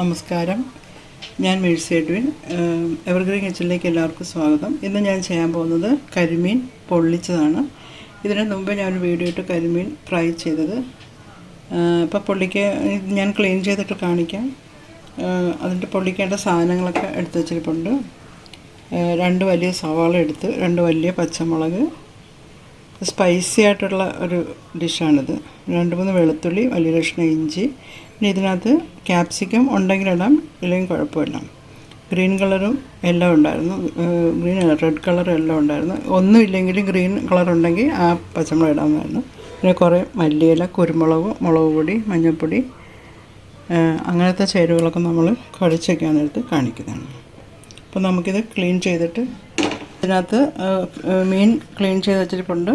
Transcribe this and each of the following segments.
നമസ്കാരം. ഞാൻ Mercy Edwin evergreen കിച്ചണിലേക്ക് എല്ലാവർക്കും സ്വാഗതം. ഇന്ന് ഞാൻ ചെയ്യാൻ പോകുന്നത് കരിമീൻ പൊള്ളിച്ചതാണ്. ഇതിന് മുമ്പ് ഞാൻ വീഡിയോ ഇട്ട് കരിമീൻ ഫ്രൈ ചെയ്തത്. ഇപ്പോൾ പൊള്ളിക്ക് ഞാൻ ക്ലീൻ ചെയ്തിട്ട് കാണിക്കാം. അതിന്റെ പൊള്ളിക്കേണ്ട സാധനങ്ങളൊക്കെ എടുത്ത് വെച്ചിട്ടുണ്ട് രണ്ട് വലിയ സവാള എടുത്ത് രണ്ട് വലിയ പച്ചമുളക് സ്പൈസി ആയിട്ടുള്ള ഒരു ഡിഷാണിത് രണ്ട് മൂന്ന് വെളുത്തുള്ളി വലിയ കഷ്ണം ഇഞ്ചി. പിന്നെ ഇതിനകത്ത് ക്യാപ്സിക്കം ഉണ്ടെങ്കിൽ ഇടാം ഇല്ലെങ്കിൽ കുഴപ്പമില്ല. ഗ്രീൻ കളറും എല്ലാം ഉണ്ടായിരുന്നു. ഗ്രീൻ റെഡ് കളറും എല്ലാം ഉണ്ടായിരുന്നു. ഒന്നും ഇല്ലെങ്കിലും ഗ്രീൻ കളർ ഉണ്ടെങ്കിൽ ആ പച്ചമുളക് ഇടാമെന്നായിരുന്നു പിന്നെ കുറേ മല്ലിയില കുരുമുളക് മുളക് പൊടി മഞ്ഞൾപ്പൊടി അങ്ങനത്തെ ചേരുവകളൊക്കെ നമ്മൾ കുഴച്ചൊക്കെയാണ് എടുത്ത് കാണിക്കുന്നതാണ്. അപ്പോൾ നമുക്കിത് ക്ലീൻ ചെയ്തിട്ട് ഇതിനകത്ത് മീൻ ക്ലീൻ ചെയ്ത് വെച്ചിട്ടുണ്ട്.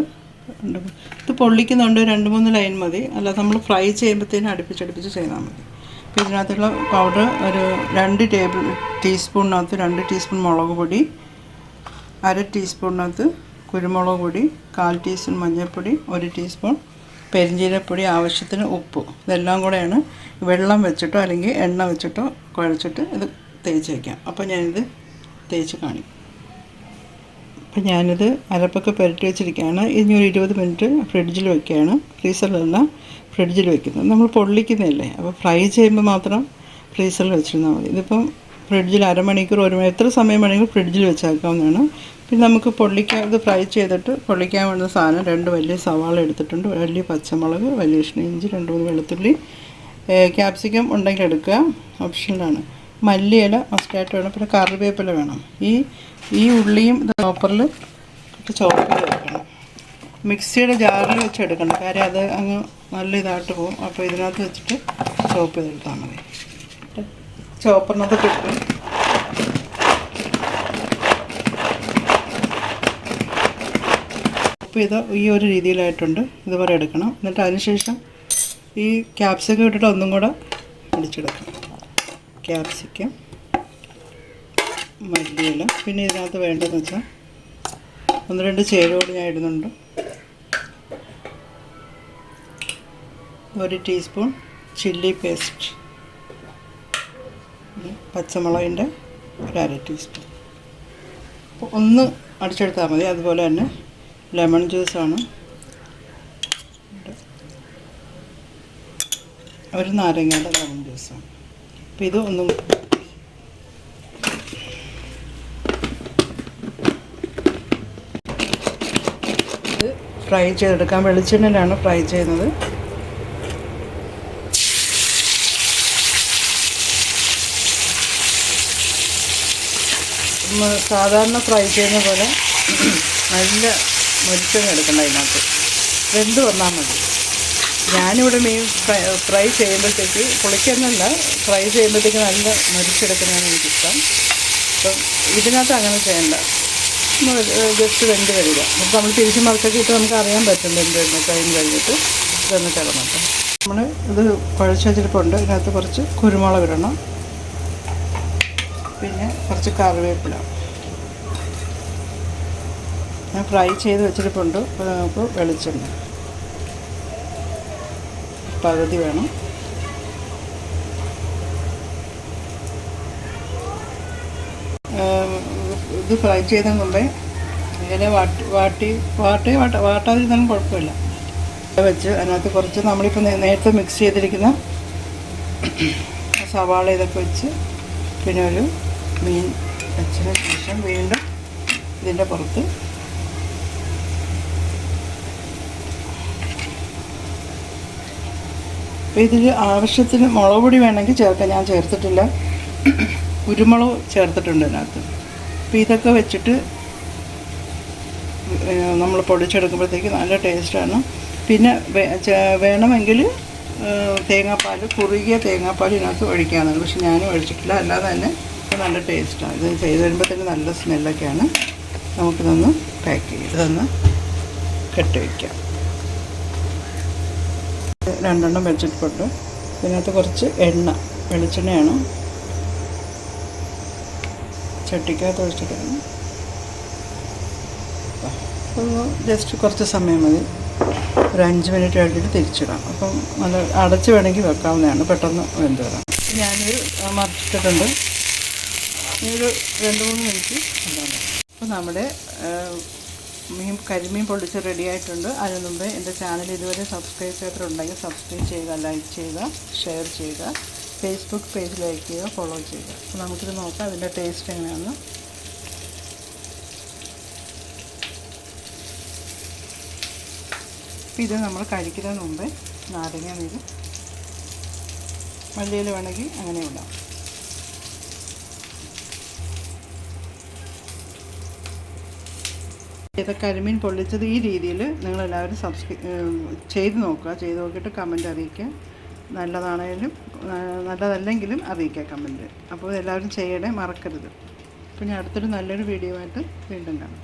ഇത് പൊള്ളിക്കുന്നുണ്ട് രണ്ട് മൂന്ന് ലൈൻ മതി. അല്ല നമ്മൾ ഫ്രൈ ചെയ്യുമ്പോഴത്തേനും അടുപ്പിച്ചടുപ്പിച്ച് ചെയ്താൽ മതി. അപ്പോൾ ഇതിനകത്തുള്ള പൗഡർ ഒരു രണ്ട് ടേബിൾ ടീസ്പൂണിനകത്ത് രണ്ട് ടീസ്പൂൺ മുളക് പൊടി അര ടീസ്പൂണിനകത്ത് കുരുമുളക് പൊടി കാൽ ടീസ്പൂൺ മഞ്ഞൾപ്പൊടി ഒരു ടീസ്പൂൺ പെരിഞ്ചീരപ്പൊടി ആവശ്യത്തിന് ഉപ്പ്. ഇതെല്ലാം കൂടെയാണ് വെള്ളം വെച്ചിട്ടോ അല്ലെങ്കിൽ എണ്ണ വെച്ചിട്ടോ കുഴച്ചിട്ട് ഇത് തേച്ച് വയ്ക്കാം അപ്പോൾ ഞാനിത് തേച്ച് കാണിക്കും. അപ്പം ഞാനിത് അരപ്പൊക്കെ പുരട്ടി വെച്ചിരിക്കുകയാണ്. ഇനി ഒരു ഇരുപത് മിനിറ്റ് ഫ്രിഡ്ജിൽ വെക്കുകയാണ്. ഫ്രീസറിലല്ല ഫ്രിഡ്ജിൽ വെക്കുന്നത്. നമ്മൾ പൊള്ളിക്കുന്നതല്ലേ. അപ്പോൾ ഫ്രൈ ചെയ്യുമ്പോൾ മാത്രം ഫ്രീസറിൽ വെച്ചിരുന്നാൽ മതി. ഇതിപ്പം ഫ്രിഡ്ജിൽ അരമണിക്കൂർ ഒരു എത്ര സമയം വേണമെങ്കിൽ ഫ്രിഡ്ജിൽ വെച്ചേക്കാവുന്നതാണ്. പിന്നെ നമുക്ക് പൊള്ളിക്കാൻ ഇത് ഫ്രൈ ചെയ്തിട്ട് പൊള്ളിക്കാൻ വേണ്ട സാധനം രണ്ട് വലിയ സവാള എടുത്തിട്ടുണ്ട്. വലിയ പച്ചമുളക് വലിയ ഇഞ്ചി രണ്ട് മൂന്ന് വെളുത്തുള്ളി ക്യാപ്സിക്കം ഉണ്ടെങ്കിൽ എടുക്കുക. ഓപ്ഷനിലാണ്. മല്ലിയില മസ്റ്റായിട്ട് വേണം പിന്നെ കറിവേപ്പില വേണം. ഈ ഈ ഉള്ളിയും ചോപ്പറിൽ ഇട്ട് ചോപ്പ് ചേർക്കണം മിക്സിയുടെ ജാറിൽ വെച്ച് എടുക്കണം. കാര്യം അത് അങ്ങ് നല്ല ഇതായിട്ട് പോകും അപ്പോൾ ഇതിനകത്ത് വെച്ചിട്ട് ചോപ്പ് ചെയ്തെടുത്താൽ മതി. ചോപ്പറിനകത്ത് കിട്ടും ചോപ്പ് ചെയ്ത ഈ ഒരു രീതിയിലായിട്ടുണ്ട്. ഇതുപോലെ എടുക്കണം. എന്നിട്ട് അതിനുശേഷം ഈ ക്യാപ്സിക്കം ഇട്ടിട്ട് ഒന്നും കൂടെ അടിച്ചെടുക്കണം. ക്യാപ്സിക്കം മല്ലിയില പിന്നെ ഇതിനകത്ത് വേണ്ടതെന്ന് വെച്ചാൽ ഒന്ന് രണ്ട് ചേരുവോട് ഞാൻ ഇടുന്നുണ്ട്. ഒരു ടീസ്പൂൺ ചില്ലി പേസ്റ്റ് പച്ചമുളകിന്റെ ഒരു അര ടീസ്പൂൺ. ഒന്ന് അടിച്ചെടുത്താൽ മതി. അതുപോലെ തന്നെ ലെമൺ ജ്യൂസാണ്. ഒരു നാരങ്ങയുടെ ലെമൺ ജ്യൂസാണ്. അപ്പോൾ ഇത് ഇത് ഫ്രൈ ചെയ്തെടുക്കാം വെളിച്ചെണ്ണയിലാണ് ഫ്രൈ ചെയ്യുന്നത്. സാധാരണ ഫ്രൈ ചെയ്യുന്ന പോലെ നല്ല മുരിച്ചെണ്ണ എടുക്കണ്ട അതിനകത്ത് വെന്ത് വന്നാൽ മതി. ഞാനിവിടെ മീൻ ഫ്രൈ ചെയ്യുമ്പോഴത്തേക്ക് പൊളിക്കുന്നല്ല ഫ്രൈ ചെയ്യുമ്പോഴത്തേക്ക് നല്ല മുരിച്ചെടുക്കുന്നതാണ് എനിക്കിഷ്ടം. അപ്പം ഇതിനകത്ത് അങ്ങനെ ചെയ്യണ്ട. ജസ്റ്റ് വെന്ത് കഴിയുക അപ്പോൾ നമ്മൾ തിരിച്ച് മറക്കൊക്കെ ഇട്ട് നമുക്ക് അറിയാൻ പറ്റും വെന്ത് വരുന്ന കഴിഞ്ഞ് കഴിഞ്ഞിട്ട് ഇതൊന്ന് കിടന്നിട്ട്. നമ്മൾ ഇത് കുഴച്ച് ഇതിനകത്ത് കുറച്ച് കുരുമുളക് ഇടണം. പിന്നെ കുറച്ച് കറിവേപ്പില. ഞാൻ ഫ്രൈ ചെയ്ത് വെച്ചിട്ടുണ്ട്. അപ്പോൾ നമുക്ക് വെളിച്ചെണ്ണ. പകുതി വേണം. ഇത് ഫ്രൈ ചെയ്ത മുമ്പേ ഇങ്ങനെ വാട്ടി വാട്ടി വാട്ടി വാട്ട വാട്ടാതിരുന്നാലും കുഴപ്പമില്ല. വെച്ച് അതിനകത്ത് കുറച്ച് നമ്മളിപ്പോൾ നേരത്തെ മിക്സ് ചെയ്തിരിക്കുന്ന സവാള ഇതൊക്കെ വെച്ച് പിന്നെ ഒരു മീൻ വെച്ചതിന് ശേഷം വീണ്ടും ഇതിന്റെ പുറത്ത് ഇതിൽ ആവശ്യത്തിന് മുളക് പൊടി വേണമെങ്കിൽ ചേർക്കാം. ഞാൻ ചേർത്തിട്ടില്ല. കുരുമുളക് ചേർത്തിട്ടുണ്ട് ഇതിനകത്ത്. അപ്പോൾ ഇതൊക്കെ വെച്ചിട്ട് നമ്മൾ പൊടിച്ചെടുക്കുമ്പോഴത്തേക്ക് നല്ല ടേസ്റ്റാണ്. പിന്നെ വേണമെങ്കിൽ തേങ്ങാപ്പാൽ കുറുകിയ തേങ്ങാപ്പാൽ ഇതിനകത്ത് ഒഴിക്കാമെന്നാണ് പക്ഷെ ഞാനും ഒഴിച്ചിട്ടില്ല. അല്ലാതെ തന്നെ നല്ല ടേസ്റ്റാണ് ഇത് ചെയ്ത് തന്നെ നല്ല സ്മെല്ലൊക്കെയാണ്. നമുക്കിതൊന്ന് പാക്ക് ചെയ്ത് ഇതൊന്ന് കെട്ടി വയ്ക്കാം രണ്ടെണ്ണം വെച്ചിട്ടുണ്ട് ഇതിനകത്ത് കുറച്ച് എണ്ണ വെളിച്ചെണ്ണയാണ്. ചട്ടിക്കകത്ത് ഒഴിച്ചിട്ടാണ് ജസ്റ്റ് കുറച്ച് സമയം മതി. ഒരു അഞ്ച് മിനിറ്റ് കഴിഞ്ഞിട്ട് തിരിച്ചിടാം. അപ്പം നല്ല അടച്ച് വേണമെങ്കിൽ വെക്കാവുന്നതാണ്. പെട്ടെന്ന് വെന്ത് വരാം ഞാനൊരു മറിച്ചിട്ടിട്ടുണ്ട്. ഇനി ഒരു രണ്ട് മൂന്ന് മിനിറ്റ് അപ്പോൾ നമ്മുടെ മീൻ കരിമീൻ പൊള്ളിച്ച് റെഡിയായിട്ടുണ്ട് അതിനു മുമ്പേ എന്റെ ചാനൽ ഇതുവരെ സബ്സ്ക്രൈബ് ചെയ്തിട്ടുണ്ടെങ്കിൽ സബ്സ്ക്രൈബ് ചെയ്യുക ലൈക്ക് ചെയ്യുക ഷെയർ ചെയ്യുക ഫേസ്ബുക്ക് പേജ് ലൈക്ക് ചെയ്യുക ഫോളോ ചെയ്യുക. അപ്പോൾ നമുക്കിത് നോക്കാം അതിന്റെ ടേസ്റ്റ് എങ്ങനെയാണെന്ന്. ഇത് നമ്മൾ കഴിക്കുന്നതിന് മുമ്പേ നാരങ്ങ നീര് മല്ലിയിൽ വേണമെങ്കിൽ അങ്ങനെ ഇടാം. ഇത് കരിമീൻ പൊള്ളിച്ചത് ഈ രീതിയിൽ നിങ്ങളെല്ലാവരും സബ്സ്ക്രൈ ചെയ്ത് നോക്കുക. ചെയ്ത് നോക്കിയിട്ട് കമന്റ് അറിയിക്കുക. നല്ലതാണേലും ആ, നല്ലതല്ലെങ്കിലും അറിയിക്കുക കമന്റ് അപ്പോൾ എല്ലാവരും ചെയ്യണേ മറക്കരുത്. അപ്പോൾ ഞാൻ അടുത്തൊരു നല്ലൊരു വീഡിയോ ആയിട്ട് വീണ്ടും കാണാം.